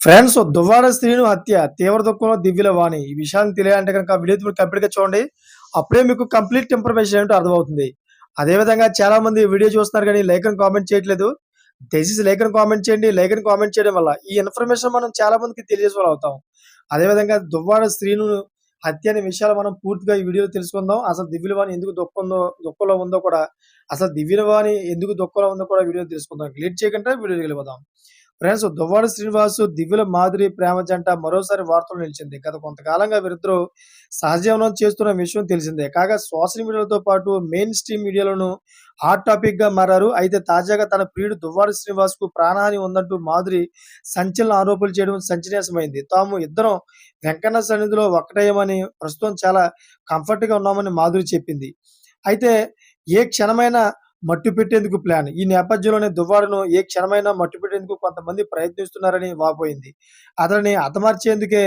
Friends Duvvada స్త్రీను హత్య తీవ్ర దుఃఖంలో దివ్యుల వాణి. ఈ విషయాన్ని తెలియాలంటే కనుక వీడియో మీరు కంప్లీట్గా చూడండి. అప్పుడే మీకు కంప్లీట్ ఇన్ఫర్మేషన్ ఏంటో అర్థమవుతుంది. అదే విధంగా చాలా మంది వీడియో చూస్తున్నారు కానీ లైక్ అని కామెంట్ చేయట్లేదు. దయచేసి లైక్ అని కామెంట్ చేయండి. లైక్ అని కామెంట్ చేయడం వల్ల ఈ ఇన్ఫర్మేషన్ మనం చాలా మందికి తెలియజేసే అవుతాం. అదే విధంగా దువ్వాడ స్త్రీను హత్య అనే విషయాలు మనం పూర్తిగా ఈ వీడియోలో తెలుసుకుందాం. అసలు దివ్యులవాణి ఎందుకు దుఃఖంలో దుఃఖంలో ఉందో కూడా అసలు దివ్యులవాణి ఎందుకు దుఃఖంలో ఉందో కూడా వీడియో తెలుసుకుందాం. లేట్ చేయకుండా వీడియోకి వెళ్ళిపోదాం. ఫ్రెండ్స్ దువ్వాడ శ్రీనివాసు దివ్యుల మాదిరి ప్రేమ జంట మరోసారి వార్తలు నిలిచింది. గత కొంతకాలంగా వీరిద్దరూ సహజీవనం చేస్తున్న విషయం తెలిసిందే. కాగా సోషల్ మీడియాలతో పాటు మెయిన్ స్ట్రీమ్ మీడియాలోను హాట్ టాపిక్గా మారారు. అయితే తాజాగా తన ప్రియుడు దువ్వాడ శ్రీనివాస్కు ప్రాణహాని ఉందంటూ మాధురి సంచలన ఆరోపణలు చేయడం సంచలనమైంది తాము ఇద్దరం వెంకన్న సన్నిధిలో ఒక్కటేయమని ప్రస్తుతం చాలా కంఫర్ట్గా ఉన్నామని మాధురి చెప్పింది. అయితే ఏ క్షణమైనా మట్టు పెట్టేందుకు ప్లాన్ ఈ నేపథ్యంలోనే దువ్వాడను ఏ క్షణమైనా మట్టు పెట్టేందుకు కొంతమంది ప్రయత్నిస్తున్నారని వాపోయింది. అతనిని హతమార్చేందుకే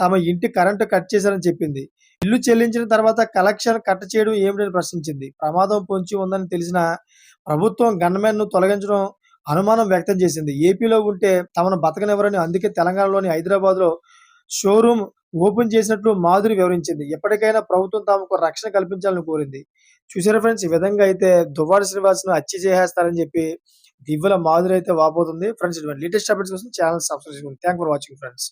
తమ ఇంటి కరెంటు కట్ చేశారని చెప్పింది. ఇల్లు చెల్లించిన తర్వాత కలెక్షన్ కట్ చేయడం ఏమిటని ప్రశ్నించింది. ప్రమాదం పొంచి ఉందని తెలిసిన ప్రభుత్వం గన్మెన్ను తొలగించడం అనుమానం వ్యక్తం చేసింది. ఏపీలో ఉంటే తమను బతకనివ్వరని అందుకే తెలంగాణలోని హైదరాబాద్లో షోరూమ్ ఓపెన్ చేసినట్లు మాధురి వివరించింది. ఎప్పటికైనా ప్రభుత్వం తమకు రక్షణ కల్పించాలని కోరింది. చూసారా ఫ్రెండ్స్ ఈ విధంగా అయితే దువ్వాడ శ్రీనివాస్ను హత్య చేసేస్తారని చెప్పి దివ్వల మాధురి అయితే వాపోతుంది. ఫ్రెండ్స్ లేటెస్ట్ అప్డేట్స్ కోసం ఛానల్ సబ్స్క్రైబ్ చేసుకోండి థ్యాంక్ ఫర్ వాచింగ్ ఫ్రెండ్స్.